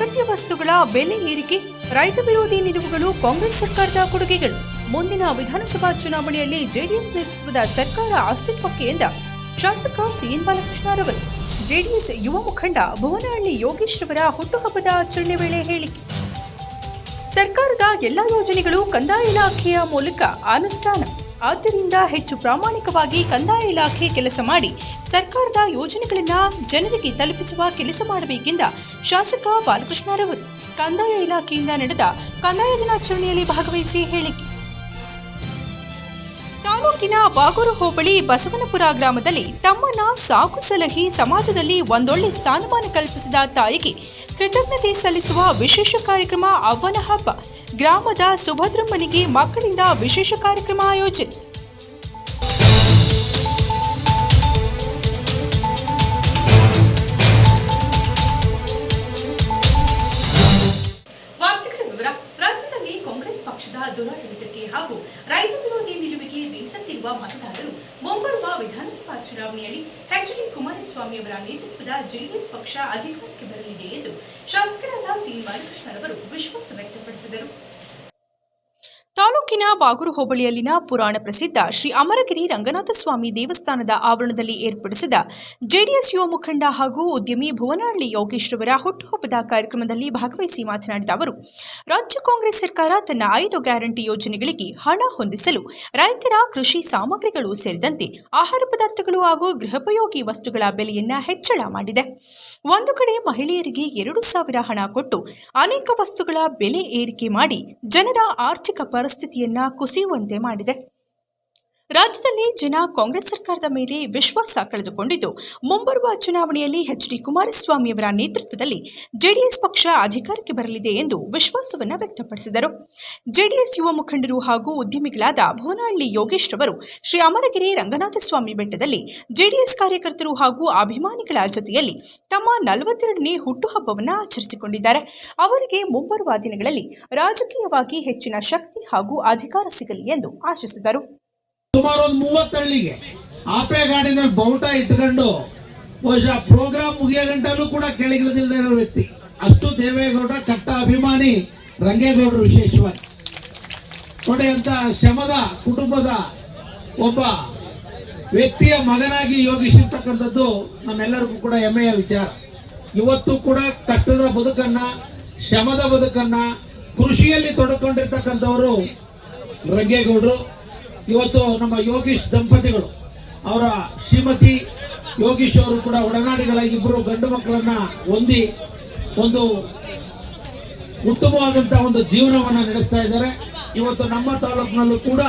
ಅಗತ್ಯ ವಸ್ತುಗಳ ಬೆಲೆ ಏರಿಕೆ, ರೈತ ವಿರೋಧಿ ನಿಲುವುಗಳು ಕಾಂಗ್ರೆಸ್ ಸರ್ಕಾರದ ಕೊಡುಗೆಗಳು. ಮುಂದಿನ ವಿಧಾನಸಭಾ ಚುನಾವಣೆಯಲ್ಲಿ ಜೆಡಿಎಸ್ ನೇತೃತ್ವದ ಸರ್ಕಾರ ಅಸ್ತಿತ್ವಕ್ಕೆ ಎಂದ ಶಾಸಕ ಸಿಎನ್ ಬಾಲಕೃಷ್ಣರವರು. ಜೆಡಿಎಸ್ ಯುವ ಮುಖಂಡ ಭುವನಹಳ್ಳಿ ಯೋಗೇಶ್ ರವರ ಹುಟ್ಟುಹಬ್ಬದ ಆಚರಣೆ ವೇಳೆ ಹೇಳಿಕೆ. ಸರ್ಕಾರದ ಎಲ್ಲ ಯೋಜನೆಗಳು ಕಂದಾಯ ಇಲಾಖೆಯ ಮೂಲಕ ಅನುಷ್ಠಾನ. ಆದ್ದರಿಂದ ಹೆಚ್ಚು ಪ್ರಾಮಾಣಿಕವಾಗಿ ಕಂದಾಯ ಇಲಾಖೆ ಕೆಲಸ ಮಾಡಿ ಸರ್ಕಾರದ ಯೋಜನೆಗಳನ್ನು ಜನರಿಗೆ ತಲುಪಿಸುವ ಕೆಲಸ ಮಾಡಬೇಕೆಂದ ಶಾಸಕ ಬಾಲಕೃಷ್ಣರವರು ಕಂದಾಯ ಇಲಾಖೆಯಿಂದ ನಡೆದ ಕಂದಾಯ ದಿನಾಚರಣೆಯಲ್ಲಿ ಭಾಗವಹಿಸಿ ಹೇಳಿಕೆ. ತಾಲೂಕಿನ ಬಾಗೂರು ಹೋಬಳಿ ಬಸವನಪುರ ಗ್ರಾಮದಲ್ಲಿ ತಮ್ಮನ ಸಾಕು ಸಲಹಿ ಸಮಾಜದಲ್ಲಿ ಒಂದೊಳ್ಳೆ ಸ್ಥಾನಮಾನ ಕಲ್ಪಿಸಿದ ತಾಯಿಗೆ ಕೃತಜ್ಞತೆ ಸಲ್ಲಿಸುವ ವಿಶೇಷ ಕಾರ್ಯಕ್ರಮ ಅವ್ವನ ಹಬ್ಬ ಗ್ರಾಮದ ಸುಭದ್ರಮ್ಮನಿಗೆ ಮಕ್ಕಳಿಂದ ವಿಶೇಷ ಕಾರ್ಯಕ್ರಮ ಆಯೋಜನೆ ಚುನಾವಣೆಯಲ್ಲಿ ಎಚ್ ಡಿ ಕುಮಾರಸ್ವಾಮಿ ಅವರ ನೇತೃತ್ವದ ಜೆಡಿಎಸ್ ಪಕ್ಷ ಅಧಿಕಾರಕ್ಕೆ ಬರಲಿದೆ ಎಂದು ಶಾಸಕರಾದ ಸಿ ಬಾಲಕೃಷ್ಣರವರು ವಿಶ್ವಾಸ ವ್ಯಕ್ತಪಡಿಸಿದರು. ತಾಲೂಕಿನ ಬಾಗೂರು ಹೋಬಳಿಯಲ್ಲಿನ ಪುರಾಣ ಪ್ರಸಿದ್ಧ ಶ್ರೀ ಅಮರಗಿರಿ ರಂಗನಾಥ ಸ್ವಾಮಿ ದೇವಸ್ಥಾನದ ಆವರಣದಲ್ಲಿ ಏರ್ಪಡಿಸಿದ ಜೆಡಿಎಸ್ ಯುವ ಮುಖಂಡ ಹಾಗೂ ಉದ್ಯಮಿ ಭುವನಹಳ್ಳಿ ಯೋಗೇಶ್ ರವರ ಹುಟ್ಟುಹಬ್ಬದ ಕಾರ್ಯಕ್ರಮದಲ್ಲಿ ಭಾಗವಹಿಸಿ ಮಾತನಾಡಿದ ಅವರು, ರಾಜ್ಯ ಕಾಂಗ್ರೆಸ್ ಸರ್ಕಾರ ತನ್ನ ಐದು ಗ್ಯಾರಂಟಿ ಯೋಜನೆಗಳಿಗೆ ಹಣ ಹೊಂದಿಸಲು ರೈತರ ಕೃಷಿ ಸಾಮಗ್ರಿಗಳು ಸೇರಿದಂತೆ ಆಹಾರ ಪದಾರ್ಥಗಳು ಹಾಗೂ ಗೃಹೋಪಯೋಗಿ ವಸ್ತುಗಳ ಬೆಲೆಯನ್ನ ಹೆಚ್ಚಳ ಮಾಡಿದೆ. ಒಂದು ಕಡೆ ಮಹಿಳೆಯರಿಗೆ ಎರಡು ಸಾವಿರ ಹಣ ಕೊಟ್ಟು ಅನೇಕ ವಸ್ತುಗಳ ಬೆಲೆ ಏರಿಕೆ ಮಾಡಿ ಜನರ ಆರ್ಥಿಕ ಪರಿಸ್ಥಿತಿಯನ್ನ ಕುಸಿಯುವಂತೆ ಮಾಡಿದೆ. ರಾಜ್ಯದಲ್ಲಿ ಜನ ಕಾಂಗ್ರೆಸ್ ಸರ್ಕಾರದ ಮೇಲೆ ವಿಶ್ವಾಸ ಕಳೆದುಕೊಂಡಿದ್ದು, ಮುಂಬರುವ ಚುನಾವಣೆಯಲ್ಲಿ ಎಚ್ ಡಿ ಕುಮಾರಸ್ವಾಮಿ ಅವರ ನೇತೃತ್ವದಲ್ಲಿ ಜೆಡಿಎಸ್ ಪಕ್ಷ ಅಧಿಕಾರಕ್ಕೆ ಬರಲಿದೆ ಎಂದು ವಿಶ್ವಾಸವನ್ನು ವ್ಯಕ್ತಪಡಿಸಿದರು. ಜೆಡಿಎಸ್ ಯುವ ಮುಖಂಡರು ಹಾಗೂ ಉದ್ಯಮಿಗಳಾದ ಭುವನಹಳ್ಳಿ ಯೋಗೇಶ್ ರವರು ಶ್ರೀ ಅಮರಗಿರಿ ರಂಗನಾಥಸ್ವಾಮಿ ಬೆಟ್ಟದಲ್ಲಿ ಜೆಡಿಎಸ್ ಕಾರ್ಯಕರ್ತರು ಹಾಗೂ ಅಭಿಮಾನಿಗಳ ಜೊತೆಯಲ್ಲಿ ತಮ್ಮ ನಲವತ್ತೆರಡನೇ ಹುಟ್ಟುಹಬ್ಬವನ್ನು ಆಚರಿಸಿಕೊಂಡಿದ್ದಾರೆ. ಅವರಿಗೆ ಮುಂಬರುವ ದಿನಗಳಲ್ಲಿ ರಾಜಕೀಯವಾಗಿ ಹೆಚ್ಚಿನ ಶಕ್ತಿ ಹಾಗೂ ಅಧಿಕಾರ ಸಿಗಲಿ ಎಂದು ಆಶಿಸಿದರು. ಸುಮಾರು ಒಂದು ಮೂವತ್ತಳ್ಳಿಗೆ ಆಪೆ ಗಾಡಿನಲ್ಲಿ ಬೌಟ ಇಟ್ಕೊಂಡು ಬಹುಶಃ ಪ್ರೋಗ್ರಾಮ್ ಮುಗಿಯೋ ಗಂಟಲು ಕೂಡ ಕೆಳಗಿಳಿದಿಲ್ಲದೆ ಇರೋ ವ್ಯಕ್ತಿ. ಅಷ್ಟು ದೇವೇಗೌಡ ಕಟ್ಟ ಅಭಿಮಾನಿ ರಂಗೇಗೌಡರು ವಿಶೇಷವಾಗಿ. ನೋಡಿ ಅಂತ ಶ್ರಮದ ಕುಟುಂಬದ ಒಬ್ಬ ವ್ಯಕ್ತಿಯ ಮಗನಾಗಿ ಯೋಗಿಸಿರ್ತಕ್ಕಂಥದ್ದು ನಮ್ಮೆಲ್ಲರಿಗೂ ಕೂಡ ಹೆಮ್ಮೆಯ ವಿಚಾರ. ಇವತ್ತು ಕೂಡ ಕಷ್ಟದ ಬದುಕನ್ನ, ಶ್ರಮದ ಬದುಕನ್ನ, ಕೃಷಿಯಲ್ಲಿ ತೊಡಕೊಂಡಿರ್ತಕ್ಕಂಥವರು ರಂಗೇಗೌಡರು. ಇವತ್ತು ನಮ್ಮ ಯೋಗೀಶ್ ದಂಪತಿಗಳು, ಅವರ ಶ್ರೀಮತಿ ಯೋಗೀಶ್ ಅವರು ಕೂಡ ಒಡನಾಡಿಗಳಾಗಿ ಇಬ್ಬರು ಗಂಡು ಮಕ್ಕಳನ್ನ ಹೊಂದಿ ಒಂದು ಉತ್ತಮವಾದಂತಹ ಒಂದು ಜೀವನವನ್ನು ನಡೆಸ್ತಾ ಇದ್ದಾರೆ. ಇವತ್ತು ನಮ್ಮ ತಾಲೂಕಿನಲ್ಲೂ ಕೂಡ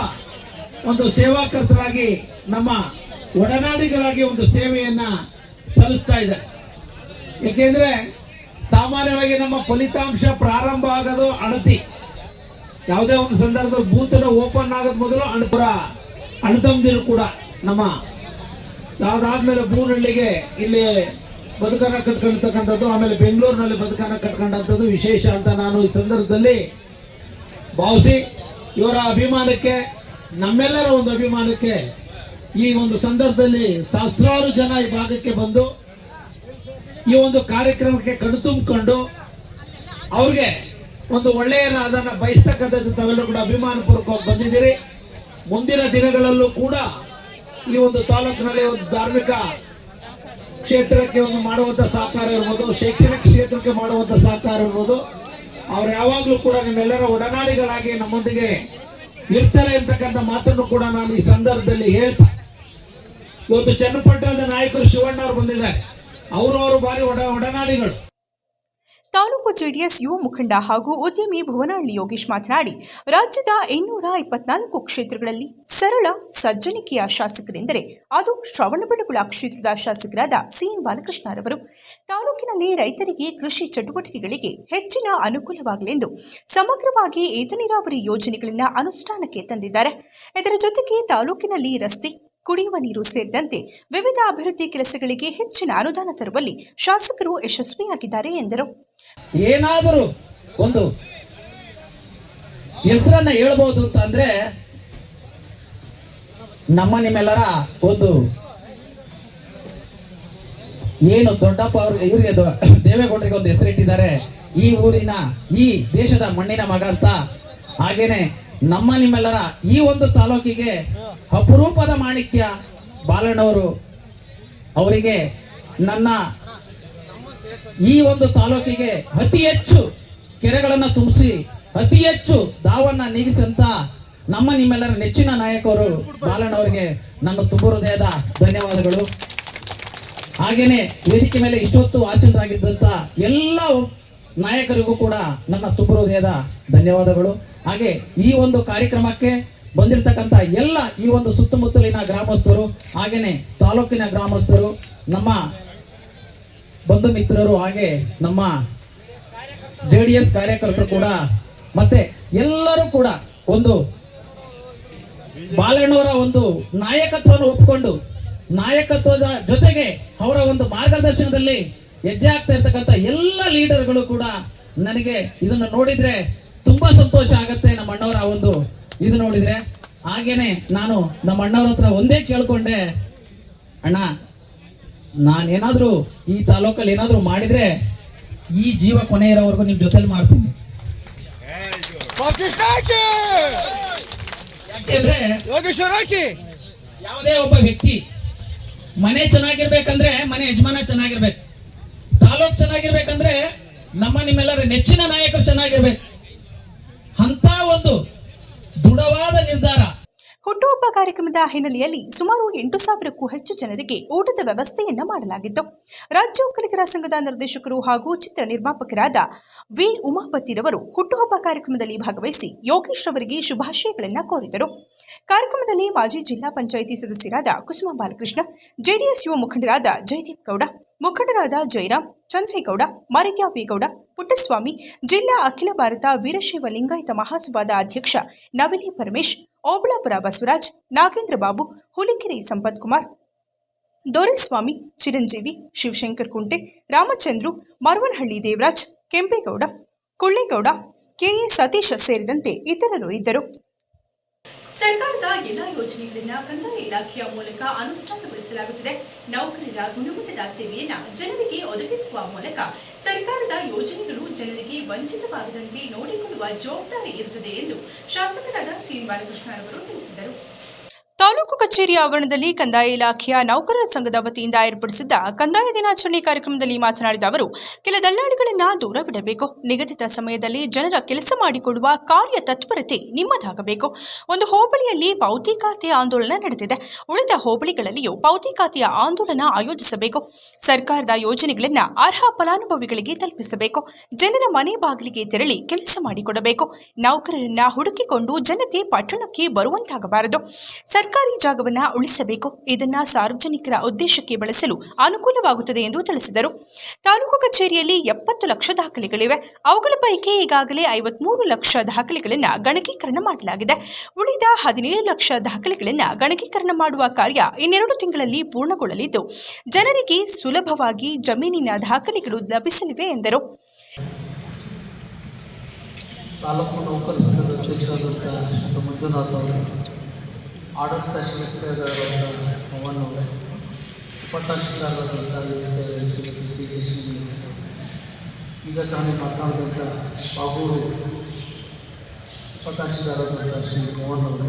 ಒಂದು ಸೇವಾಕರ್ತರಾಗಿ ನಮ್ಮ ಒಡನಾಡಿಗಳಾಗಿ ಒಂದು ಸೇವೆಯನ್ನ ಸಲ್ಲಿಸ್ತಾ ಇದ್ದಾರೆ. ಏಕೆಂದ್ರೆ ಸಾಮಾನ್ಯವಾಗಿ ನಮ್ಮ ಫಲಿತಾಂಶ ಪ್ರಾರಂಭ ಆಗೋದು ಅಣತಿ ಯಾವುದೇ ಒಂದು ಸಂದರ್ಭದಲ್ಲಿ ಬೂತನ ಓಪನ್ ಆಗೋದ್ ಮೊದಲು ಅಣ್ಣಪುರ, ಅಣ್ಣತಮ್ಮದಿರು ಕೂಡ ನಮ್ಮ ಅದಾದ್ಮೇಲೆ ಬೂನಹಳ್ಳಿಗೆ ಇಲ್ಲಿ ಬದುಕನ್ನ ಕಟ್ಕೊಂಡಿರ್ತಕ್ಕಂಥದ್ದು, ಆಮೇಲೆ ಬೆಂಗಳೂರಿನಲ್ಲಿ ಬದುಕನ್ನ ಕಟ್ಕೊಂಡಂಥದ್ದು ವಿಶೇಷ ಅಂತ ನಾನು ಈ ಸಂದರ್ಭದಲ್ಲಿ ಭಾವಿಸಿ ಇವರ ಅಭಿಮಾನಕ್ಕೆ, ನಮ್ಮೆಲ್ಲರ ಒಂದು ಅಭಿಮಾನಕ್ಕೆ ಈ ಒಂದು ಸಂದರ್ಭದಲ್ಲಿ ಸಹಸ್ರಾರು ಜನ ಈ ಭಾಗಕ್ಕೆ ಬಂದು ಈ ಒಂದು ಕಾರ್ಯಕ್ರಮಕ್ಕೆ ಕಣ್ತುಂಬಿಕೊಂಡು ಅವ್ರಿಗೆ ಒಂದು ಒಳ್ಳೆಯ ಅದನ್ನು ಬಯಸ್ತಕ್ಕಂಥದ್ದು ತಾವೆಲ್ಲರೂ ಕೂಡ ಅಭಿಮಾನಪೂರ್ವಕವಾಗಿ ಬಂದಿದ್ದೀರಿ. ಮುಂದಿನ ದಿನಗಳಲ್ಲೂ ಕೂಡ ಈ ಒಂದು ತಾಲೂಕಿನಲ್ಲಿ ಒಂದು ಧಾರ್ಮಿಕ ಕ್ಷೇತ್ರಕ್ಕೆ ಒಂದು ಮಾಡುವಂತ ಸಹಕಾರ ಇರ್ಬೋದು, ಶೈಕ್ಷಣಿಕ ಕ್ಷೇತ್ರಕ್ಕೆ ಮಾಡುವಂತ ಸಹಕಾರ ಇರ್ಬೋದು. ಅವ್ರು ಯಾವಾಗಲೂ ಕೂಡ ನಿಮ್ಮೆಲ್ಲರ ಒಡನಾಡಿಗಳಾಗಿ ನಮ್ಮೊಂದಿಗೆ ಇರ್ತಾರೆ ಅಂತಕ್ಕಂಥ ಮಾತನ್ನು ಕೂಡ ನಾನು ಈ ಸಂದರ್ಭದಲ್ಲಿ ಹೇಳ್ತಾ, ಇವತ್ತು ಚನ್ನಪಟ್ಟಣದ ನಾಯಕರು ಶಿವಣ್ಣ ಅವರು ಬಂದಿದ್ದಾರೆ. ಅವರು ಅವರು ಬಾರಿ ಒಡ, ಒಡನಾಡಿಗಳು. ತಾಲೂಕು ಜೆಡಿಎಸ್ ಯುವ ಮುಖಂಡ ಹಾಗೂ ಉದ್ಯಮಿ ಭುವನಹಳ್ಳಿ ಯೋಗೇಶ್ ಮಾತನಾಡಿ, ರಾಜ್ಯದ ಇನ್ನೂರ ಇಪ್ಪತ್ನಾಲ್ಕು ಕ್ಷೇತ್ರಗಳಲ್ಲಿ ಸರಳ, ಸಜ್ಜನಿಕೆಯ ಶಾಸಕರೆಂದರೆ ಅದು ಶ್ರವಣಬೆಳಗೊಳ ಕ್ಷೇತ್ರದ ಶಾಸಕರಾದ ಸಿಎನ್ ಬಾಲಕೃಷ್ಣರವರು ತಾಲೂಕಿನಲ್ಲಿ ರೈತರಿಗೆ ಕೃಷಿ ಚಟುವಟಿಕೆಗಳಿಗೆ ಹೆಚ್ಚಿನ ಅನುಕೂಲವಾಗಲೆಂದು ಸಮಗ್ರವಾಗಿ ಏತ ನೀರಾವರಿ ಯೋಜನೆಗಳನ್ನು ಅನುಷ್ಠಾನಕ್ಕೆ ತಂದಿದ್ದಾರೆ. ಇದರ ಜೊತೆಗೆ ತಾಲೂಕಿನಲ್ಲಿ ರಸ್ತೆ, ಕುಡಿಯುವ ನೀರು ಸೇರಿದಂತೆ ವಿವಿಧ ಅಭಿವೃದ್ಧಿ ಕೆಲಸಗಳಿಗೆ ಹೆಚ್ಚಿನ ಅನುದಾನ ತರುವಲ್ಲಿ ಶಾಸಕರು ಯಶಸ್ವಿಯಾಗಿದ್ದಾರೆ ಎಂದರು. ಏನಾದರೂ ಒಂದು ಹೆಸರನ್ನ ಹೇಳ್ಬೋದು ಅಂತ ಅಂದ್ರೆ ನಮ್ಮ ನಿಮ್ಮೆಲ್ಲರ ಒಂದು ಏನು ದೊಡ್ಡಪ್ಪ ಅವ್ರ ಇವರಿಗೆ ದೇವೇಗೌಡರಿಗೆ ಒಂದು ಹೆಸರಿಟ್ಟಿದ್ದಾರೆ ಈ ಊರಿನ, ಈ ದೇಶದ ಮಣ್ಣಿನ ಮಗ ಅಂತ. ಹಾಗೇನೆ ನಮ್ಮ ನಿಮ್ಮೆಲ್ಲರ ಈ ಒಂದು ತಾಲೂಕಿಗೆ ಅಪರೂಪದ ಮಾಣಿಕ್ಯ ಬಾಲಣ್ಣವರು ಅವರಿಗೆ ನನ್ನ ಈ ಒಂದು ತಾಲೂಕಿಗೆ ಅತಿ ಹೆಚ್ಚು ಕೆರೆಗಳನ್ನ ತುಂಬಿಸಿ, ಅತಿ ಹೆಚ್ಚು ದಾವನ್ನ ನೀಗಿಸಂತ ನಮ್ಮ ನಿಮ್ಮೆಲ್ಲರ ನೆಚ್ಚಿನ ನಾಯಕರು ಬಾಲಣ್ಣವರಿಗೆ ನನ್ನ ತುಂಬ ಹೃದಯದ ಧನ್ಯವಾದಗಳು. ಹಾಗೇನೆ ವೇದಿಕೆ ಮೇಲೆ ಇಷ್ಟೊತ್ತು ಆಸೀನರಾಗಿದ್ದಂತ ಎಲ್ಲ ನಾಯಕರಿಗೂ ಕೂಡ ನನ್ನ ತುಂಬ ಹೃದಯದ ಧನ್ಯವಾದಗಳು. ಹಾಗೆ ಈ ಒಂದು ಕಾರ್ಯಕ್ರಮಕ್ಕೆ ಬಂದಿರತಕ್ಕಂತ ಎಲ್ಲ ಈ ಒಂದು ಸುತ್ತಮುತ್ತಲಿನ ಗ್ರಾಮಸ್ಥರು, ಹಾಗೇನೆ ತಾಲೂಕಿನ ಗ್ರಾಮಸ್ಥರು, ನಮ್ಮ ಬಂಧು ಮಿತ್ರರು ಹಾಗೆ ನಮ್ಮ ಜೆ ಡಿ ಎಸ್ ಕಾರ್ಯಕರ್ತರು ಕೂಡ, ಮತ್ತೆ ಎಲ್ಲರೂ ಕೂಡ ಒಂದು ಬಾಲಣ್ಣವರ ಒಂದು ನಾಯಕತ್ವವನ್ನು ಒಪ್ಪಿಕೊಂಡು, ನಾಯಕತ್ವದ ಜೊತೆಗೆ ಅವರ ಒಂದು ಮಾರ್ಗದರ್ಶನದಲ್ಲಿ ಹೆಜ್ಜೆ ಆಗ್ತಾ ಇರ್ತಕ್ಕಂಥ ಎಲ್ಲ ಲೀಡರ್ಗಳು ಕೂಡ ನನಗೆ ಇದನ್ನು ನೋಡಿದ್ರೆ ತುಂಬಾ ಸಂತೋಷ ಆಗತ್ತೆ ನಮ್ಮ ಅಣ್ಣವರ ಒಂದು ಇದು ನೋಡಿದ್ರೆ. ಹಾಗೇನೆ ನಾನು ನಮ್ಮ ಅಣ್ಣವ್ರ ಹತ್ರ ಒಂದೇ ಕೇಳ್ಕೊಂಡೆ, ಅಣ್ಣ ನಾನೇನಾದ್ರೂ ಈ ತಾಲೂಕಲ್ಲಿ ಏನಾದ್ರೂ ಮಾಡಿದ್ರೆ ಈ ಜೀವ ಕೊನೆ ಇರೋವರೆಗೂ ನಿಮ್ ಜೊತೆಲಿ ಮಾಡ್ತೀನಿ. ಯಾಕೆಂದ್ರೆ ಯಾವುದೇ ಒಬ್ಬ ವ್ಯಕ್ತಿ ಮನೆ ಚೆನ್ನಾಗಿರ್ಬೇಕಂದ್ರೆ ಮನೆ ಯಜಮಾನ ಚೆನ್ನಾಗಿರ್ಬೇಕು. ತಾಲೂಕ್ ಚೆನ್ನಾಗಿರ್ಬೇಕಂದ್ರೆ ನಮ್ಮ ನಿಮ್ಮೆಲ್ಲರ ನೆಚ್ಚಿನ ನಾಯಕರು ಚೆನ್ನಾಗಿರ್ಬೇಕು. ಅಂತ ಒಂದು ದೃಢವಾದ ನಿರ್ಧಾರ ಹುಟ್ಟುಹಬ್ಬ ಕಾರ್ಯಕ್ರಮದ ಹಿನ್ನೆಲೆಯಲ್ಲಿ ಸುಮಾರು ಎಂಟು ಸಾವಿರಕ್ಕೂ ಹೆಚ್ಚು ಜನರಿಗೆ ಊಟದ ವ್ಯವಸ್ಥೆಯನ್ನು ಮಾಡಲಾಗಿತ್ತು. ರಾಜ್ಯ ಒಕ್ಕಲಿಗರ ಸಂಘದ ನಿರ್ದೇಶಕರು ಹಾಗೂ ಚಿತ್ರ ನಿರ್ಮಾಪಕರಾದ ವಿ. ಉಮಾಪತಿರವರು ಹುಟ್ಟುಹಬ್ಬ ಕಾರ್ಯಕ್ರಮದಲ್ಲಿ ಭಾಗವಹಿಸಿ ಯೋಗೇಶ್ ಅವರಿಗೆ ಶುಭಾಶಯಗಳನ್ನು ಕೋರಿದರು. ಕಾರ್ಯಕ್ರಮದಲ್ಲಿ ಮಾಜಿ ಜಿಲ್ಲಾ ಪಂಚಾಯಿತಿ ಸದಸ್ಯರಾದ ಕುಸುಮ ಬಾಲಕೃಷ್ಣ, ಜೆಡಿಎಸ್ ಯುವ ಮುಖಂಡರಾದ ಜಯದೀಪ್ ಗೌಡ, ಮುಖಂಡರಾದ ಜಯರಾಮ್, ಚಂದ್ರೇಗೌಡ ಮಾರಿತ್ಯಾಪೇಗೌಡ ಪುಟ್ಟಸ್ವಾಮಿ, ಜಿಲ್ಲಾ ಅಖಿಲ ಭಾರತ ವೀರಶೈವ ಲಿಂಗಾಯತ ಮಹಾಸಭಾದ ಅಧ್ಯಕ್ಷ ನವಿಲಿ ಪರಮೇಶ್ ಓಬಳಾಪುರ ಬಸವರಾಜ್, ನಾಗೇಂದ್ರ ಬಾಬು, ಹುಲಿಕೆರೆ ಸಂಪತ್ ಕುಮಾರ್, ದೊರೆಸ್ವಾಮಿ, ಚಿರಂಜೀವಿ, ಶಿವಶಂಕರ್ ಕುಂಟೆ, ರಾಮಚಂದ್ರು, ಮರವನಹಳ್ಳಿ ದೇವರಾಜ್, ಕೆಂಪೇಗೌಡ, ಕೊಳ್ಳೇಗೌಡ ಕೆಎ ಸತೀಶ ಸೇರಿದಂತೆ ಇತರರು ಇದ್ದರು. ಸರ್ಕಾರದ ಎಲ್ಲಾ ಯೋಜನೆಗಳನ್ನ ಕಂದಾಯ ಇಲಾಖೆಯ ಮೂಲಕ ಅನುಷ್ಠಾನಗೊಳಿಸಲಾಗುತ್ತಿದೆ. ನೌಕರರ ಗುಣಮಟ್ಟದ ಸೇವೆಯನ್ನ ಜನರಿಗೆ ಒದಗಿಸುವ ಮೂಲಕ ಸರ್ಕಾರದ ಯೋಜನೆಗಳು ಜನರಿಗೆ ವಂಚಿತವಾಗದಂತೆ ನೋಡಿಕೊಳ್ಳುವ ಜವಾಬ್ದಾರಿ ಇರುತ್ತದೆ ಎಂದು ಶಾಸಕರಾದ ಸಿ ಬಾಲಕೃಷ್ಣರವರು ತಿಳಿಸಿದರು. ತಾಲೂಕು ಕಚೇರಿ ಆವರಣದಲ್ಲಿ ಕಂದಾಯ ಇಲಾಖೆಯ ನೌಕರರ ಸಂಘದ ವತಿಯಿಂದ ಏರ್ಪಡಿಸಿದ್ದ ಕಂದಾಯ ದಿನಾಚರಣೆ ಕಾರ್ಯಕ್ರಮದಲ್ಲಿ ಮಾತನಾಡಿದ ಅವರು, ಕೆಲ ದಲ್ಲಾಳಿಗಳನ್ನ ದೂರವಿಡಬೇಕು. ನಿಗದಿತ ಸಮಯದಲ್ಲಿ ಜನರ ಕೆಲಸ ಮಾಡಿಕೊಡುವ ಕಾರ್ಯ ತತ್ಪರತೆ ನಿಮ್ಮದಾಗಬೇಕು. ಒಂದು ಹೋಬಳಿಯಲ್ಲಿ ಪೌತಿ ಖಾತೆ ಆಂದೋಲನ ನಡೆದಿದೆ. ಉಳಿದ ಹೋಬಳಿಗಳಲ್ಲಿಯೂ ಪೌತಿ ಖಾತೆಯ ಆಂದೋಲನ ಆಯೋಜಿಸಬೇಕು. ಸರ್ಕಾರದ ಯೋಜನೆಗಳನ್ನ ಅರ್ಹ ಫಲಾನುಭವಿಗಳಿಗೆ ತಲುಪಿಸಬೇಕು. ಜನರ ಮನೆ ಬಾಗಿಲಿಗೆ ತೆರಳಿ ಕೆಲಸ ಮಾಡಿಕೊಡಬೇಕು. ನೌಕರರನ್ನ ಹುಡುಕಿಕೊಂಡು ಜನತೆ ಪಟ್ಟಣಕ್ಕೆ ಬರುವಂತಾಗಬಾರದು. ಸರ್ಕಾರಿ ಜಾಗವನ್ನ ಉಳಿಸಬೇಕು. ಇದನ್ನು ಸಾರ್ವಜನಿಕರ ಉದ್ದೇಶಕ್ಕೆ ಬಳಸಲು ಅನುಕೂಲವಾಗುತ್ತದೆ ಎಂದು ತಿಳಿಸಿದರು. ತಾಲೂಕು ಕಚೇರಿಯಲ್ಲಿ ಎಪ್ಪತ್ತು ಲಕ್ಷ ದಾಖಲೆಗಳಿವೆ. ಅವುಗಳ ಪೈಕಿ ಈಗಾಗಲೇ ಐವತ್ಮೂರು ಲಕ್ಷ ದಾಖಲೆಗಳನ್ನು ಗಣಕೀಕರಣ ಮಾಡಲಾಗಿದೆ. ಉಳಿದ ಹದಿನೇಳು ಲಕ್ಷ ದಾಖಲೆಗಳನ್ನು ಗಣಕೀಕರಣ ಮಾಡುವ ಕಾರ್ಯ ಇನ್ನೆರಡು ತಿಂಗಳಲ್ಲಿ ಪೂರ್ಣಗೊಳ್ಳಲಿದ್ದು, ಜನರಿಗೆ ಸುಲಭವಾಗಿ ಜಮೀನಿನ ದಾಖಲೆಗಳು ಲಭಿಸಲಿವೆ ಎಂದರು. ತಾಲೂಕು ನೌಕರ ಸಂಘದ ಅಧ್ಯಕ್ಷರಾದಂಥ ಮಂಜುನಾಥ್ ಆಡಳಿತ ಅವರು ಉಪತಹಶೀಲ್ದಾರರಾದಂಥ ಸೇವೆ ಶ್ರೀಮತಿ ತೇಜಸ್ವಿನಿ ಈಗ ತಾನೇ ಮಾತನಾಡಿದಂಥ ಬಾಬೂರು ಉಪತಹಶೀಲ್ದಾರರಾದಂಥ ಶ್ರೀ ಮೋಹನ್ ಅವರು.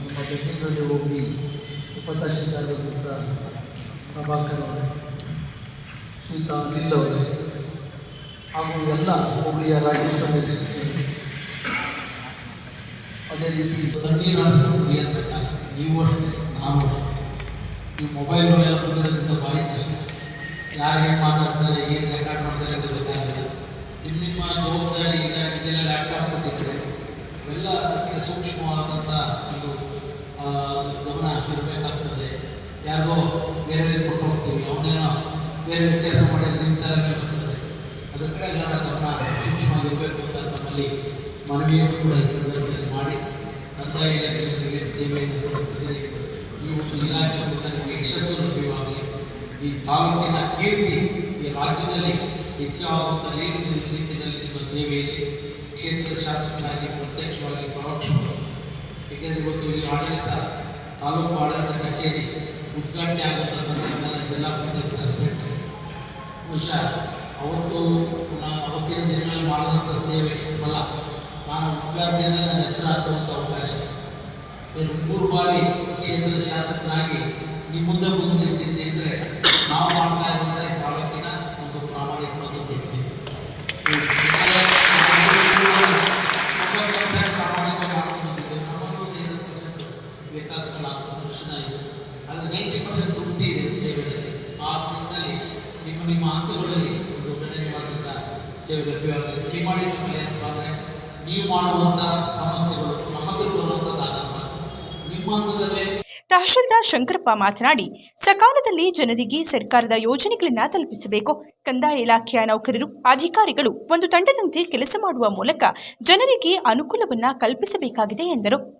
ನಮ್ಮ ಗದಗಿನಲ್ಲಿ ಹೋಗಿ ಉಪತಹಶೀಲ್ದಾರರಾದಂಥ ಪ್ರಭಾಕರ್ ಅವರು, ಶ್ರೀತಾ ಅನಿಲ್ ಅವರು, ಹಾಗೂ ಎಲ್ಲ ಹುಬ್ಳಿಯ ರಾಜೇಶ್ವರ ಅದೇ ರೀತಿ ತಣ್ಣೀರು ಅಂತ ನೀವು ಅಷ್ಟೇ ನಾವು ಅಷ್ಟೇ. ಈ ಮೊಬೈಲ್ ಎಲ್ಲ ಬಂದಿರೋದ್ರಿಂದ ಬಾಯಿ ಕಷ್ಟ. ಯಾರು ಏನು ಮಾತಾಡ್ತಾರೆ, ಏನು ರೆಕಾರ್ಡ್ ಮಾಡ್ತಾರೆ ಅಂತ ಗೊತ್ತಾಗಲ್ಲ. ನಿಮ್ಮ ಜವಾಬ್ದಾರಿ ಈಗ ಇದೆಲ್ಲ ಲ್ಯಾಪ್ಟಾಪ್ ಕೊಟ್ಟಿದ್ರೆ, ಇವೆಲ್ಲ ಸೂಕ್ಷ್ಮವಾದಂಥ ಒಂದು ಗಮನ ಇರಬೇಕಾಗ್ತದೆ ಯಾರಿಗೋ ಬೇರೆ ಕೊಟ್ಟು ಹೋಗ್ತೀವಿ, ಅವನೇನೋ ಬೇರೆ ವ್ಯತ್ಯಾಸ ಮಾಡಿ ನಿಂತಾಗೆ ಬರ್ತದೆ. ಅದಕ್ಕೆ ಎಲ್ಲರ ಗಮನ ಸೂಕ್ಷ್ಮವಾಗಿರಬೇಕು ಅಂತ ತಮ್ಮಲ್ಲಿ ಮನವಿಯನ್ನು ಕೂಡ ಈ ಸಂದರ್ಭದಲ್ಲಿ ಮಾಡಿ. ಕಂದಾಯ ಇಲಾಖೆಯಲ್ಲಿ ಸೇವೆಯನ್ನು ಸಲ್ಲಿಸಿದರೆ ಈ ಒಂದು ಇಲಾಖೆ ನಮಗೆ ಯಶಸ್ಸು ಲಭ್ಯವಾಗಲಿ ಈ ತಾಲೂಕಿನ ಕೀರ್ತಿ ಈ ರಾಜ್ಯದಲ್ಲಿ ಹೆಚ್ಚಾಗುತ್ತಲೇ ರೀತಿ- ರೀತಿಯಲ್ಲಿ ನಿಮ್ಮ ಸೇವೆಯಲ್ಲಿ ಕ್ಷೇತ್ರದ ಶಾಸಕರಾಗಿ, ಪ್ರತ್ಯಕ್ಷವಾಗಿ, ಪರೋಕ್ಷವಾಗಿ. ಏಕೆಂದರೆ ಇವತ್ತು ಈ ಆಡಳಿತ ತಾಲೂಕು ಆಡಳಿತ ಕಚೇರಿ ಉದ್ಘಾಟನೆ ಆಗುವಂಥ ಸಂದರ್ಭದಲ್ಲಿ ಜಿಲ್ಲಾ ಪಂಚಾಯತ್ ಪ್ರೆಸಿಡೆಂಟ್. ಬಹುಶಃ ಅವತ್ತು, ಅವತ್ತಿನ ದಿನಗಳಲ್ಲಿ ಮಾಡಿದಂಥ ಸೇವೆ, ಫಲ ನಾನು ಉದ್ಘಾಟನೆಯಲ್ಲಿ ನನ್ನ ಹೆಸರು ಹಾಕುವಂಥ ಅವಕಾಶ. ಇದು ಮೂರು ಬಾರಿ ಕ್ಷೇತ್ರದ ಶಾಸಕನಾಗಿ ನಿಮ್ಮ ಮುಂದೆ ಬಂದು ನಿಂತಿದ್ದೆ ಅಂದರೆ ನಾವು ಮಾಡ್ತಾ ಇರುವಂಥ ತಾಲೂಕಿನ ಒಂದು ಪ್ರಾಮಾಣಿಕವಾದ ಕೆಲಸ ಸೇವೆ ಲಭ್ಯವಾಗಲಿ ದಯಮಾಡಿ ನಮ್ಮಲ್ಲಿ ಏನಪ್ಪ ಅಂದರೆ ತಹಶೀಲ್ದಾರ್ ಶಂಕರಪ್ಪ ಮಾತನಾಡಿ, ಸಕಾಲದಲ್ಲಿ ಜನರಿಗೆ ಸರ್ಕಾರದ ಯೋಜನೆಗಳನ್ನ ತಲುಪಿಸಬೇಕು. ಕಂದಾಯ ಇಲಾಖೆಯ ನೌಕರರು, ಅಧಿಕಾರಿಗಳು ಒಂದು ತಂಡದಂತೆ ಕೆಲಸ ಮಾಡುವ ಮೂಲಕ ಜನರಿಗೆ ಅನುಕೂಲವನ್ನ ಕಲ್ಪಿಸಬೇಕಾಗಿದೆ ಎಂದರು.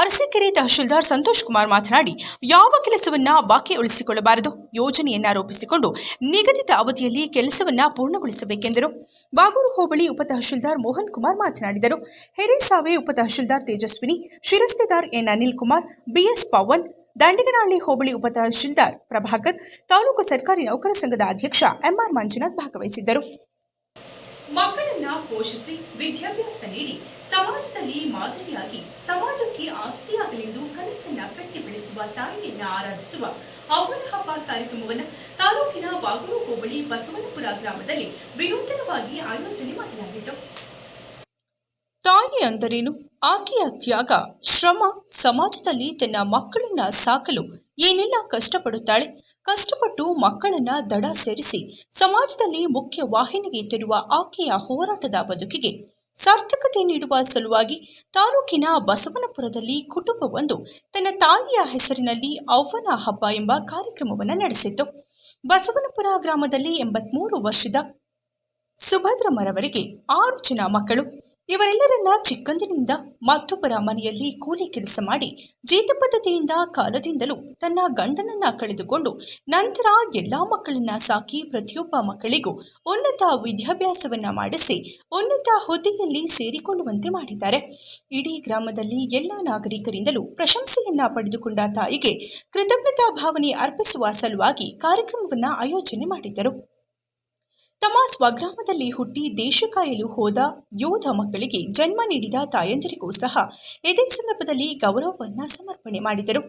ಅರಸೀಕೆರೆ ತಹಶೀಲ್ದಾರ್ ಸಂತೋಷ್ ಕುಮಾರ್ ಮಾತನಾಡಿ, ಯಾವ ಕೆಲಸವನ್ನ ಬಾಕಿ ಉಳಿಸಿಕೊಳ್ಳಬಾರದು? ಯೋಜನೆಯನ್ನ ರೂಪಿಸಿಕೊಂಡು ನಿಗದಿತ ಅವಧಿಯಲ್ಲಿ ಕೆಲಸವನ್ನ ಪೂರ್ಣಗೊಳಿಸಬೇಕೆಂದರು. ಬಾಗೂರು ಹೋಬಳಿ ಉಪ ತಹಶೀಲ್ದಾರ್ ಮೋಹನ್ ಕುಮಾರ್ ಮಾತನಾಡಿದರು. ಹೆರೇಸಾವೆ ಉಪ ತಹಶೀಲ್ದಾರ್ ತೇಜಸ್ವಿನಿ, ಶಿರಸ್ತೆದಾರ್ ಎನ್ ಅನಿಲ್ ಕುಮಾರ್, ಬಿಎಸ್ ಪವನ್, ದಂಡಿಗನಹಳ್ಳಿ ಹೋಬಳಿ ಉಪ ತಹಶೀಲ್ದಾರ್ ಪ್ರಭಾಕರ್, ತಾಲೂಕು ಸರ್ಕಾರಿ ನೌಕರ ಸಂಘದ ಅಧ್ಯಕ್ಷ ಎಂಆರ್ ಮಂಜುನಾಥ್ ಭಾಗವಹಿಸಿದ್ದರು. ಮಕ್ಕಳನ್ನ ಪೋಷಿಸಿ ವಿದ್ಯಾಭ್ಯಾಸ ನೀಡಿ ಸಮಾಜದಲ್ಲಿ ಮಾದರಿಯಾಗಿ ಸಮಾಜಕ್ಕೆ ಆಸ್ತಿಯಾಗಲೆಂದು ಕನಸನ್ನ ಕಟ್ಟಿ ಬೆಳೆಸುವ ತಾಯಿಯನ್ನ ಆರಾಧಿಸುವ ಅವನ ಹಬ್ಬ ಕಾರ್ಯಕ್ರಮವನ್ನು ತಾಲೂಕಿನ ಬಾಗೂರು ಹೋಬಳಿ ಬಸವನಪುರ ಗ್ರಾಮದಲ್ಲಿ ವಿನೂತನವಾಗಿ ಆಯೋಜನೆ ಮಾಡಲಾಗಿತ್ತು. ತಾಯಿ ಅಂದರೇನು? ಆಕೆಯ ತ್ಯಾಗ, ಶ್ರಮ ಸಮಾಜದಲ್ಲಿ ತನ್ನ ಮಕ್ಕಳನ್ನ ಸಾಕಲು ಏನೆಲ್ಲ ಕಷ್ಟಪಡುತ್ತಾಳೆ? ಕಷ್ಟಪಟ್ಟು ಮಕ್ಕಳನ್ನ ದಡ ಸೇರಿಸಿ ಸಮಾಜದಲ್ಲಿ ಮುಖ್ಯ ವಾಹಿನಿಗೆ ತರುವ ಆಕೆಯ ಹೋರಾಟದ ಬದುಕಿಗೆ ಸಾರ್ಥಕತೆ ನೀಡುವ ಸಲುವಾಗಿ ತಾಲೂಕಿನ ಬಸವನಪುರದಲ್ಲಿ ಕುಟುಂಬವೊಂದು ತನ್ನ ತಾಯಿಯ ಹೆಸರಿನಲ್ಲಿ ಅವ್ವನ ಹಬ್ಬ ಎಂಬ ಕಾರ್ಯಕ್ರಮವನ್ನು ನಡೆಸಿತ್ತು. ಬಸವನಪುರ ಗ್ರಾಮದಲ್ಲಿ ಎಂಬತ್ಮೂರು ವರ್ಷದ ಸುಭದ್ರಮ್ಮರವರಿಗೆ ಆರು ಜನ ಮಕ್ಕಳು. ಇವರೆಲ್ಲರನ್ನ ಚಿಕ್ಕಂದಿನಿಂದ ಮತ್ತೊಬ್ಬರ ಮನೆಯಲ್ಲಿ ಕೂಲಿ ಕೆಲಸ ಮಾಡಿ ಜೀತ ಪದ್ಧತಿಯಿಂದ ಕಾಲದಿಂದಲೂ ತನ್ನ ಗಂಡನನ್ನ ಕಳೆದುಕೊಂಡು ನಂತರ ಎಲ್ಲಾ ಮಕ್ಕಳನ್ನ ಸಾಕಿ ಪ್ರತಿಯೊಬ್ಬ ಮಕ್ಕಳಿಗೂ ಉನ್ನತ ವಿದ್ಯಾಭ್ಯಾಸವನ್ನ ಮಾಡಿಸಿ ಉನ್ನತ ಹುದ್ದೆಯಲ್ಲಿ ಸೇರಿಕೊಳ್ಳುವಂತೆ ಮಾಡಿದ್ದಾರೆ. ಇಡೀ ಗ್ರಾಮದಲ್ಲಿ ಎಲ್ಲ ನಾಗರಿಕರಿಂದಲೂ ಪ್ರಶಂಸೆಯನ್ನ ಪಡೆದುಕೊಂಡ ತಾಯಿಗೆ ಕೃತಜ್ಞತಾ ಭಾವನೆ ಅರ್ಪಿಸುವ ಸಲುವಾಗಿ ಕಾರ್ಯಕ್ರಮವನ್ನ ಆಯೋಜನೆ ಮಾಡಿದ್ದರು. ತಮ್ಮ ಸ್ವಗ್ರಾಮದಲ್ಲಿ ಹುಟ್ಟಿ ದೇಶ ಕಾಯಲು ಹೋದ ಯೋಧ ಮಕ್ಕಳಿಗೆ ಜನ್ಮ ನೀಡಿದ ತಾಯಂದಿರಿಗೂ ಸಹ ಇದೇ ಸಂದರ್ಭದಲ್ಲಿ ಗೌರವವನ್ನು ಸಮರ್ಪಣೆ ಮಾಡಿದರು.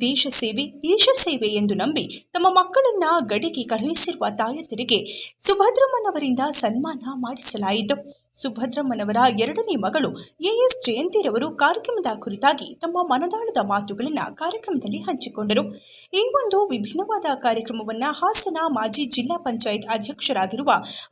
ದೇಶ ಸೇವೆ, ಈಶ ಸೇವೆ ಎಂದು ನಂಬಿ ತಮ್ಮ ಮಕ್ಕಳನ್ನ ಗಡಿಗೆ ಕಳುಹಿಸಿರುವ ತಾಯಂದಿರಿಗೆ ಸುಭದ್ರಮ್ಮನವರಿಂದ ಸನ್ಮಾನ ಮಾಡಿಸಲಾಯಿತು. ಸುಭದ್ರಮ್ಮನವರ ಎರಡನೇ ಮಗಳು ಎಎಸ್ ಜಯಂತಿರವರು ಕಾರ್ಯಕ್ರಮದ ಕುರಿತಾಗಿ ತಮ್ಮ ಮನದಾಳದ ಮಾತುಗಳನ್ನು ಕಾರ್ಯಕ್ರಮದಲ್ಲಿ ಹಂಚಿಕೊಂಡರು. ಈ ಒಂದು ವಿಭಿನ್ನವಾದ ಕಾರ್ಯಕ್ರಮವನ್ನು ಹಾಸನ ಮಾಜಿ ಜಿಲ್ಲಾ ಪಂಚಾಯತ್ ಅಧ್ಯಕ್ಷರಾಗಿರುವ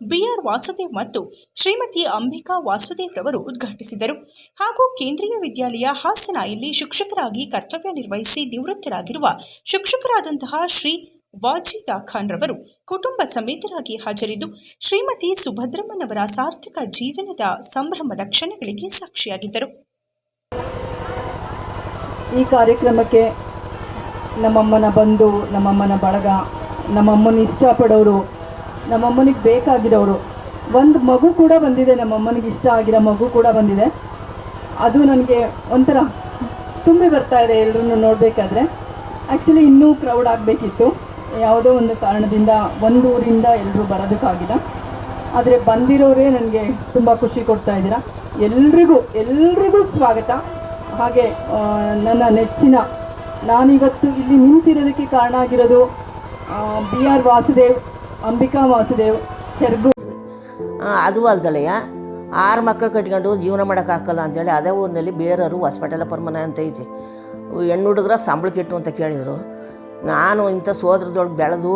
ಬಿಆರ್ ವಾಸುದೇವ್ ಮತ್ತು ಶ್ರೀಮತಿ ಅಂಬಿಕಾ ವಾಸುದೇವ್ ರವರು ಉದ್ಘಾಟಿಸಿದರು. ಹಾಗೂ ಕೇಂದ್ರೀಯ ವಿದ್ಯಾಲಯ ಹಾಸನ ಇಲ್ಲಿ ಶಿಕ್ಷಕರಾಗಿ ಕರ್ತವ್ಯ ನಿರ್ವಹಿಸಿ ನಿವೃತ್ತರಾಗಿರುವ ಶಿಕ್ಷಕರಾದಂತಹ ಶ್ರೀ ವಾಜಿದಾ ಖಾನ್ ರವರು ಕುಟುಂಬ ಸಮೇತರಾಗಿ ಹಾಜರಿದ್ದು, ಶ್ರೀಮತಿ ಸುಭದ್ರಮ್ಮನವರ ಸಾರ್ಥಕ ಜೀವನದ ಸಂಭ್ರಮದ ಕ್ಷಣಗಳಿಗೆ ಸಾಕ್ಷಿಯಾಗಿದ್ದರು. ಈ ಕಾರ್ಯಕ್ರಮಕ್ಕೆ ನಮ್ಮಮ್ಮನ ಬಂಧು, ನಮ್ಮಮ್ಮನ ಬಳಗ ನಮ್ಮಮ್ಮನ ಇಷ್ಟಪಡೋರು ನಮ್ಮಮ್ಮನಿಗೆ ಬೇಕಾಗಿರೋರು. ಒಂದು ಮಗು ಕೂಡ ಬಂದಿದೆ ನಮ್ಮಮ್ಮನಿಗೆ ಇಷ್ಟ ಆಗಿರೋ ಮಗು ಕೂಡ ಬಂದಿದೆ. ಅದು ನನಗೆ ಒಂಥರ ತುಂಬಿ ಬರ್ತಾ ಇದೆ ಎಲ್ಲರೂ ನೋಡಬೇಕಾದ್ರೆ. ಆ್ಯಕ್ಚುಲಿ ಇನ್ನೂ ಕ್ರೌಡ್ ಆಗಬೇಕಿತ್ತು. ಯಾವುದೋ ಒಂದು ಕಾರಣದಿಂದ ಒಂದು ಊರಿಂದ ಎಲ್ಲರೂ ಬರೋದಕ್ಕಾಗಿಲ್ಲ. ಆದರೆ ಬಂದಿರೋರೇ ನನಗೆ ತುಂಬ ಖುಷಿ ಕೊಡ್ತಾ ಇದ್ದೀರಾ. ಎಲ್ರಿಗೂ ಎಲ್ರಿಗೂ ಸ್ವಾಗತ. ಹಾಗೆ ನನ್ನ ನೆಚ್ಚಿನ, ನಾನಿವತ್ತು ಇಲ್ಲಿ ನಿಂತಿರೋದಕ್ಕೆ ಕಾರಣ ಆಗಿರೋದು ಬಿ ಆರ್ ವಾಸುದೇವ್. ಅಂಬಿಕಾ ವಾಸುದೇವ್ ಕೆರ್ಗು ಆ, ಅದು ಅಲ್ದಲೆಯ ಆರು ಮಕ್ಕಳು ಕಟ್ಕೊಂಡು ಜೀವನ ಮಾಡೋಕ್ಕಾಗಲ್ಲ ಅಂತೇಳಿ ಅದೇ ಊರಿನಲ್ಲಿ ಬೇರೆಯವರು ಹಾಸ್ಪಿಟಲ್ ಪರ್ಮನೆ ಅಂತ ಐತಿ ಹೆಣ್ಣು ಹುಡುಗರ ಸಂಬಳಕ್ಕೆ ಇಟ್ಟು ಅಂತ ಕೇಳಿದರು. ನಾನು ಇಂಥ ಸೋದರದೊಳಗೆ ಬೆಳೆದು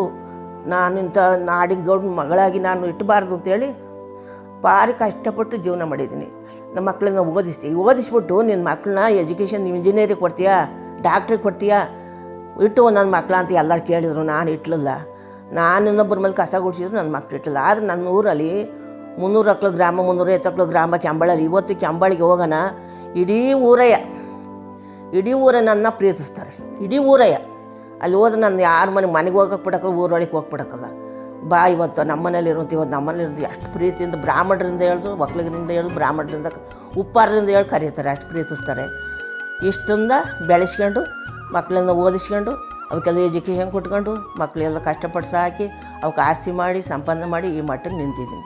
ನಾನು ಇಂಥ ನಾಡಿನ ದೊಡ್ಡ ಮಗಳಾಗಿ ನಾನು ಇಟ್ಟಬಾರ್ದು ಅಂತೇಳಿ ಭಾರಿ ಕಷ್ಟಪಟ್ಟು ಜೀವನ ಮಾಡಿದ್ದೀನಿ. ನಮ್ಮ ಮಕ್ಕಳನ್ನ ಓದಿಸ್ತೀವಿ ಓದಿಸ್ಬಿಟ್ಟು ನಿನ್ನ ಮಕ್ಕಳನ್ನ ಎಜುಕೇಷನ್ ಇಂಜಿನಿಯರಿಗೆ ಕೊಡ್ತೀಯಾ ಡಾಕ್ಟ್ರಿಗೆ ಕೊಡ್ತೀಯಾ ಇಟ್ಟು ನನ್ನ ಮಕ್ಕಳ ಅಂತ ಎಲ್ಲರೂ ಕೇಳಿದರು ನಾನು ಇಟ್ಲಿಲ್ಲ. ನಾನು ಇನ್ನೊಬ್ಬರ ಮೇಲೆ ಕಸ ಗುಡಿಸಿದ್ರು ನನ್ನ ಮಕ್ಳು ಇಟ್ಟಿಲ್ಲ ಆದರೆ ನನ್ನ ಊರಲ್ಲಿ ಮುನ್ನೂರು ಹಕ್ಳು ಗ್ರಾಮ, ಮುನ್ನೂರ ಹಕ್ಳು ಗ್ರಾಮ ಕೆಂಬಳಲ್ಲಿ ಇವತ್ತು ಕೆಂಬಳಿಗೆ ಹೋಗೋಣ, ಇಡೀ ಊರಯ್ಯ, ಇಡೀ ಊರ ನನ್ನ ಪ್ರೀತಿಸ್ತಾರೆ. ಇಡೀ ಊರಯ್ಯ. ಅಲ್ಲಿ ಹೋದ್ರೆ ನನ್ನ ಯಾರ ಮನೆಗೆ ಮನೆಗೆ ಹೋಗಕ್ಕೆ ಬಿಡಕ್ಕಲ್ಲ ಊರೊಳಗೆ ಹೋಗ್ಬಿಡಕ್ಕಲ್ಲ ಬಾ ಇವತ್ತು ನಮ್ಮ ಮನೇಲಿ ಇರುವಂತ ಇವತ್ತು ನಮ್ಮ ಮನೇಲಿ ಎಷ್ಟು ಪ್ರೀತಿಯಿಂದ ಬ್ರಾಹ್ಮಣರಿಂದ ಹೇಳಿದ್ರು ಒಕ್ಕಲಿಗರಿಂದ ಹೇಳಿದ್ರು, ಬ್ರಾಹ್ಮಣರಿಂದ ಉಪ್ಪಾರರಿಂದ ಹೇಳಿ ಕರೀತಾರೆ, ಅಷ್ಟು ಪ್ರೀತಿಸ್ತಾರೆ. ಇಷ್ಟಿಂದ ಬೆಳೆಸ್ಕೊಂಡು ಮಕ್ಕಳನ್ನ ಓದಿಸ್ಕೊಂಡು ಅವಕ್ಕೆಲ್ಲ ಎಜುಕೇಷನ್ ಕೊಟ್ಕೊಂಡು ಮಕ್ಕಳೆಲ್ಲ ಕಷ್ಟಪಟ್ಟು ಸಾಕಿ ಅವಕ್ಕೆ ಆಸ್ತಿ ಮಾಡಿ ಸಂಪನ್ನ ಮಾಡಿ ಈ ಮಟ್ಟಕ್ಕೆ ನಿಂತಿದ್ದೀನಿ.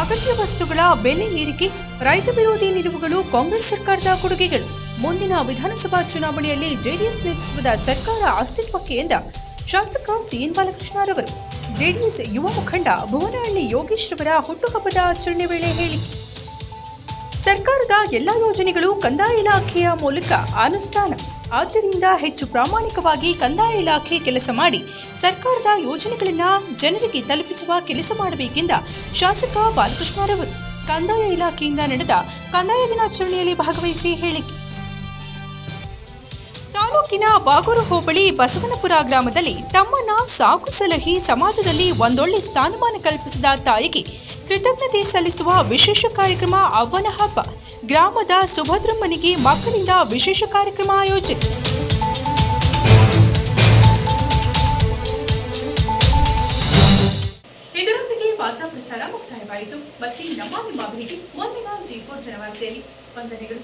ಅಗತ್ಯ ವಸ್ತುಗಳ ಬೆಲೆ ಏರಿಕೆ, ರೈತ ವಿರೋಧಿ ನಿಲುವುಗಳು ಕಾಂಗ್ರೆಸ್ ಸರ್ಕಾರದ ಕೊಡುಗೆಗಳು. ಮುಂದಿನ ವಿಧಾನಸಭಾ ಚುನಾವಣೆಯಲ್ಲಿ ಜೆಡಿಎಸ್ ನೇತೃತ್ವದ ಸರ್ಕಾರ ಅಸ್ತಿತ್ವಕ್ಕೆ ಎಂದ ಶಾಸಕ ಸಿಎನ್ ಬಾಲಕೃಷ್ಣರವರು. ಜೆಡಿಎಸ್ ಯುವ ಮುಖಂಡ ಭುವನಹಳ್ಳಿ ಯೋಗೇಶ್ ರವರ ಹುಟ್ಟುಹಬ್ಬದ ಆಚರಣೆ ವೇಳೆ ಹೇಳಿಕೆ ಸರ್ಕಾರದ ಎಲ್ಲ ಯೋಜನೆಗಳು ಕಂದಾಯ ಇಲಾಖೆಯ ಮೂಲಕ ಅನುಷ್ಠಾನ. ಆದ್ದರಿಂದ ಹೆಚ್ಚು ಪ್ರಾಮಾಣಿಕವಾಗಿ ಕಂದಾಯ ಇಲಾಖೆ ಕೆಲಸ ಮಾಡಿ ಸರ್ಕಾರದ ಯೋಜನೆಗಳನ್ನು ಜನರಿಗೆ ತಲುಪಿಸುವ ಕೆಲಸ ಮಾಡಬೇಕೆಂದ ಶಾಸಕ ಬಾಲಕೃಷ್ಣರವರು ಕಂದಾಯ ಇಲಾಖೆಯಿಂದ ನಡೆದ ಕಂದಾಯ ದಿನಾಚರಣೆಯಲ್ಲಿ ಭಾಗವಹಿಸಿ ಹೇಳಿಕೆ. ತಾಲೂಕಿನ ಬಾಗೂರು ಹೋಬಳಿ ಬಸವನಪುರ ಗ್ರಾಮದಲ್ಲಿ ತಮ್ಮನ ಸಾಕು ಸಲಹಿ ಸಮಾಜದಲ್ಲಿ ಒಂದೊಳ್ಳೆ ಸ್ಥಾನಮಾನ ಕಲ್ಪಿಸಿದ ತಾಯಿಗೆ ಕೃತಜ್ಞತೆ ಸಲ್ಲಿಸುವ ವಿಶೇಷ ಕಾರ್ಯಕ್ರಮ ಅವ್ವನ ಹಬ್ಬ ಗ್ರಾಮದ ಸುಭದ್ರಮ್ಮನಿಗೆ ಮಕ್ಕಳಿಂದ ವಿಶೇಷ ಕಾರ್ಯಕ್ರಮ ಆಯೋಜನೆ ಇದರೊಂದಿಗೆ ವಾರ್ತಾ ಪ್ರಸಾರ ಮುಕ್ತಾಯವಾಯಿತು. ಮತ್ತೆ ನಮ್ಮ ನಿಮ್ಮ ಭೇಟಿ ಮುಂದಿನ ಜಿ ಫೋರ್ ಜನವಾರ್ತೆಯಲ್ಲಿ. ವಂದನೆಗಳು.